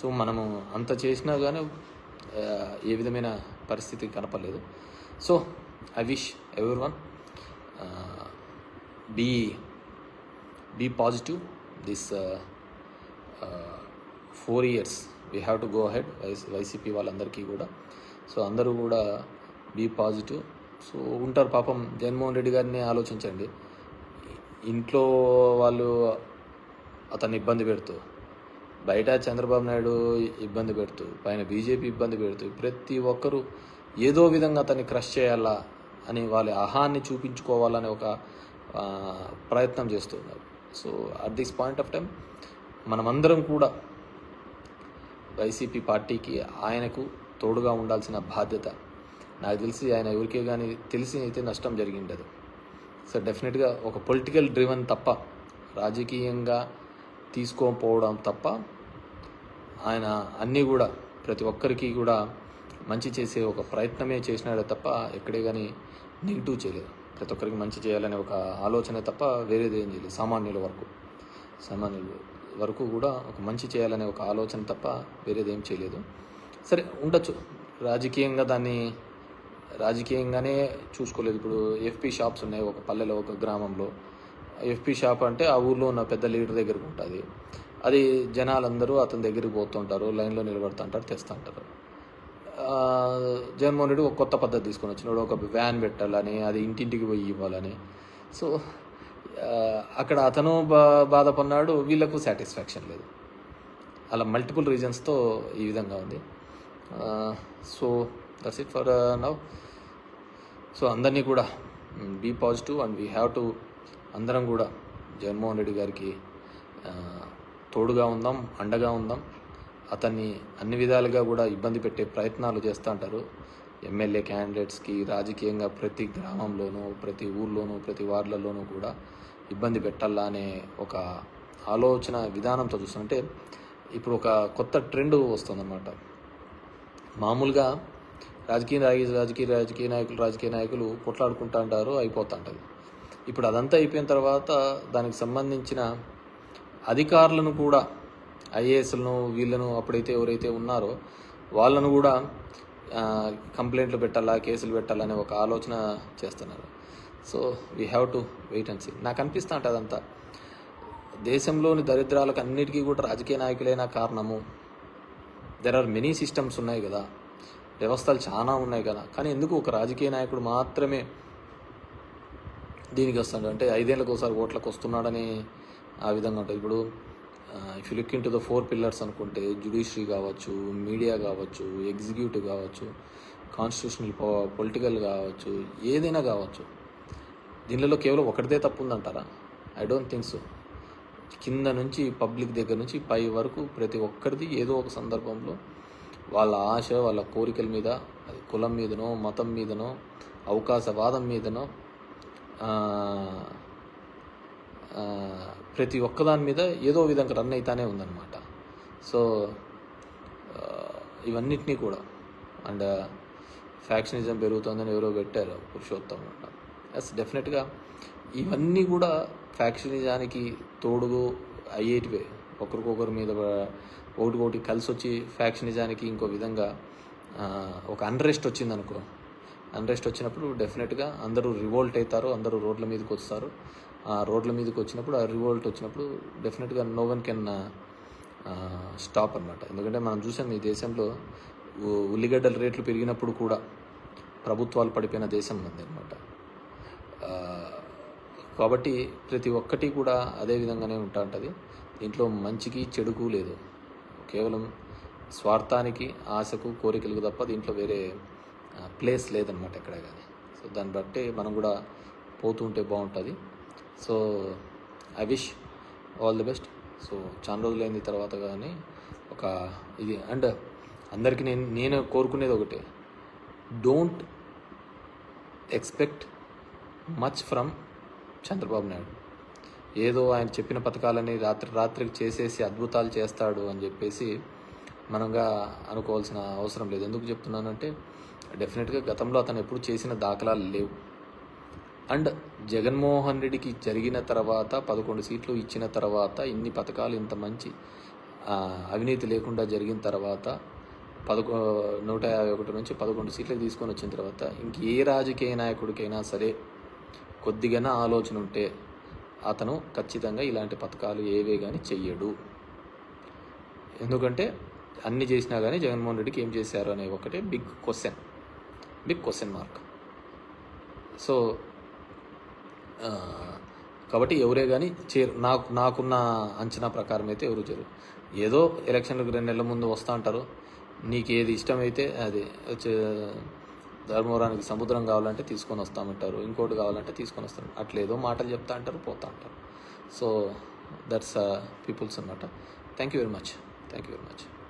So మనము అంత చేసినా కానీ ఏ విధమైన పరిస్థితి కనపడలేదు. So I wish everyone be be positive this four years. We have to go ahead YC YCP వాళ్ళందరికీ కూడా. సో అందరూ కూడా బీ పాజిటివ్. సో ఉంటారు పాపం జగన్మోహన్ రెడ్డి గారిని ఆలోచించండి. ఇంట్లో వాళ్ళు అతన్ని ఇబ్బంది పెడుతూ బయట చంద్రబాబు నాయుడు ఇబ్బంది పెడుతూ పైన బీజేపీ ఇబ్బంది పెడుతూ ప్రతి ఒక్కరూ ఏదో విధంగా అతన్ని క్రష్ చేయాలా అని వాళ్ళ అహాన్ని చూపించుకోవాలనే ఒక ప్రయత్నం చేస్తున్నారు so at this point of time మనమందరం కూడా వైసీపీ పార్టీకి ఆయనకు తోడుగా ఉండాల్సిన బాధ్యత నాకు తెలిసి ఆయన ఎవరికే కానీ తెలిసి అయితే నష్టం జరిగిండదు. సో డెఫినెట్గా ఒక పొలిటికల్ డ్రివన్ తప్ప రాజకీయంగా తీసుకోకపోవడం తప్ప ఆయన అన్నీ కూడా ప్రతి ఒక్కరికి కూడా మంచి చేసే ఒక ప్రయత్నమే చేసినాడే తప్ప ఎక్కడే కానీ నెగిటివ్ చేయలేదు. ప్రతి ఒక్కరికి మంచి చేయాలనే ఒక ఆలోచన తప్ప వేరేది ఏం చేయలేదు. సామాన్యుల వరకు. సామాన్యుల వరకు కూడా ఒక మంచి చేయాలనే ఒక ఆలోచన తప్ప వేరేది ఏం చేయలేదు. సరే ఉండొచ్చు. రాజకీయంగా దాన్ని రాజకీయంగానే చూసుకోలేదు. ఇప్పుడు ఎఫ్పి షాప్స్ ఉన్నాయి ఒక పల్లెలో ఒక గ్రామంలో. ఎఫ్పి షాప్ అంటే ఆ ఊర్లో ఉన్న పెద్ద లీడర్ దగ్గరకు ఉంటుంది. అది జనాలందరూ అతని దగ్గరికి పోతుంటారు లైన్లో నిలబడుతుంటారు తెస్తుంటారు. జగన్మోహన్ రెడ్డి ఒక కొత్త పద్ధతి తీసుకొని వచ్చినాడు. ఒక వ్యాన్ పెట్టాలని అది ఇంటింటికి పోయి ఇవ్వాలని. సో అక్కడ అతను బా బాధపడినాడు. వీళ్ళకు సాటిస్ఫాక్షన్ లేదు. అలా మల్టిపుల్ రీజన్స్తో ఈ విధంగా ఉంది. So that's it for now so అందరినీ కూడా be positive and we have to అందరం కూడా జగన్మోహన్ రెడ్డి గారికి తోడుగా ఉందాం అండగా ఉందాం. అతన్ని అన్ని విధాలుగా కూడా ఇబ్బంది పెట్టే ప్రయత్నాలు చేస్తూ ఉంటారు ఎమ్మెల్యే క్యాండిడేట్స్కి రాజకీయంగా ప్రతి గ్రామంలోనూ ప్రతి ఊర్లోనూ ప్రతి వార్డులలోనూ కూడా ఇబ్బంది పెట్టాలా అనే ఒక ఆలోచన విధానంతో చూస్తుంటే ఇప్పుడు ఒక కొత్త ట్రెండ్ వస్తుందన్నమాట. మామూలుగా రాజకీయ రాజకీయ రాజకీయ నాయకులు రాజకీయ నాయకులు కొట్లాడుకుంటూ ఉంటారు అయిపోతూ ఉంటుంది ఇప్పుడు అదంతా అయిపోయిన తర్వాత దానికి సంబంధించిన అధికారులను కూడా ఐఏఎస్లను వీళ్ళను అప్పుడైతే ఎవరైతే ఉన్నారో వాళ్ళను కూడా కంప్లైంట్లు పెట్టాలా కేసులు పెట్టాలనే ఒక ఆలోచన చేస్తున్నారు. So we have to wait and see నాకు అనిపిస్తూ ఉంటుంది అదంతా. దేశంలోని దరిద్రాలకు అన్నిటికీ కూడా రాజకీయ నాయకులైన కారణము. దెర్ ఆర్ మెనీ సిస్టమ్స్ ఉన్నాయి కదా. వ్యవస్థలు చాలా ఉన్నాయి కదా. కానీ ఎందుకు ఒక రాజకీయ నాయకుడు మాత్రమే దీనికి వస్తాడు. అంటే ఐదేళ్ళకి ఒకసారి ఓట్లకు వస్తున్నాడని ఆ విధంగా ఉంటుంది. ఇప్పుడు if you look in to the four pillars అనుకుంటే జ్యుడిషియరీ కావచ్చు మీడియా కావచ్చు ఎగ్జిక్యూటివ్ కావచ్చు కాన్స్టిట్యూషనల్ పొలిటికల్ కావచ్చు ఏదైనా కావచ్చు. దీనిలో కేవలం ఒకటిదే తప్పు ఉందంటారా? ఐ డోంట్ థింక్ సో కింద నుంచి పబ్లిక్ దగ్గర నుంచి పై వరకు ప్రతి ఒక్కరిది ఏదో ఒక సందర్భంలో వాళ్ళ ఆశ వాళ్ళ కోరికల మీద అది కులం మీదనో మతం మీదనో అవకాశవాదం మీదనో ప్రతి ఒక్కదాని మీద ఏదో విధంగా రన్ అవుతానే ఉందన్నమాట. సో ఇవన్నిటినీ కూడా. అండ్ ఫ్యాక్షనిజం పెరుగుతుందని ఎవరో పెట్టారు పురుషోత్తం ఎస్ డెఫినెట్గా ఇవన్నీ కూడా ఫ్యాక్షనిజానికి తోడుగు అయ్యేటివే. ఒకరికొకరి మీద ఒకటికొకటి కలిసి వచ్చి ఫ్యాక్షనిజానికి ఇంకో విధంగా ఒక అన్రెస్ట్ వచ్చిందనుకో. అన్రెస్ట్ వచ్చినప్పుడు డెఫినెట్గా అందరూ రివోల్ట్ అవుతారు అందరూ రోడ్ల మీదకి వస్తారు. ఆ రోడ్ల మీదకి వచ్చినప్పుడు ఆ రివోల్ట్ వచ్చినప్పుడు డెఫినెట్గా నో వన్ కెన్ స్టాప్ అనమాట ఎందుకంటే మనం చూసాం ఈ దేశంలో ఉల్లిగడ్డల రేట్లు పెరిగినప్పుడు కూడా ప్రభుత్వాలు పడిపోయిన దేశం ఉంది అనమాట కాబట్టి ప్రతి ఒక్కటి కూడా అదే విధంగానే ఉంటా ఉంటుంది. దీంట్లో మంచికి చెడుకు లేదు. కేవలం స్వార్థానికి ఆశకు కోరికలకు తప్ప దీంట్లో వేరే ప్లేస్ లేదనమాట ఎక్కడ కానీ. సో దాన్ని బట్టి మనం కూడా పోతుంటే బాగుంటుంది. So I wish all the best so చాలా రోజులైంది తర్వాత కానీ ఒక ఇది అండ్ అందరికీ నేను నేను కోరుకునేది ఒకటే. Don't expect much from Chandrababu Naidu. ఏదో ఆయన చెప్పిన పథకాలని రాత్రి రాత్రికి చేసేసి అద్భుతాలు చేస్తాడు అని చెప్పేసి మనంగా అనుకోవాల్సిన అవసరం లేదు. ఎందుకు చెప్తున్నానంటే డెఫినెట్గా గతంలో అతను ఎప్పుడు చేసిన దాఖలాలు లేవు. అండ్ జగన్మోహన్ రెడ్డికి జరిగిన తర్వాత పదకొండు సీట్లు ఇచ్చిన తర్వాత ఇన్ని పథకాలు ఇంత మంచి అవినీతి లేకుండా జరిగిన తర్వాత పదకొ నూట యాభై ఒకటి నుంచి పదకొండు సీట్లకు తీసుకొని వచ్చిన తర్వాత ఇంక ఏ రాజకీయ నాయకుడికైనా సరే కొద్దిగానే ఆలోచన ఉంటే అతను ఖచ్చితంగా ఇలాంటి పథకాలు ఏవే కానీ చెయ్యడు. ఎందుకంటే అన్ని చేసినా కానీ జగన్మోహన్ రెడ్డికి ఏం చేశారు అనే ఒకటే big question. Big question mark so కాబట్టి ఎవరే కానీ చేరు నాకు నాకున్న అంచనా ప్రకారం అయితే ఎవరు చేరు ఏదో ఎలక్షన్లకు రెండు నెలల ముందు వస్తూ ఉంటారు నీకు ఏది ఇష్టమైతే అది వచ్చే ధర్మవరానికి సముద్రం కావాలంటే తీసుకొని వస్తామంటారు ఇంకోటి కావాలంటే తీసుకొని వస్తారు అట్లేదో మాటలు చెప్తా అంటారు పోతా అంటారు. సో దట్స్ పీపుల్స్ అనమాట thank you very much thank you very much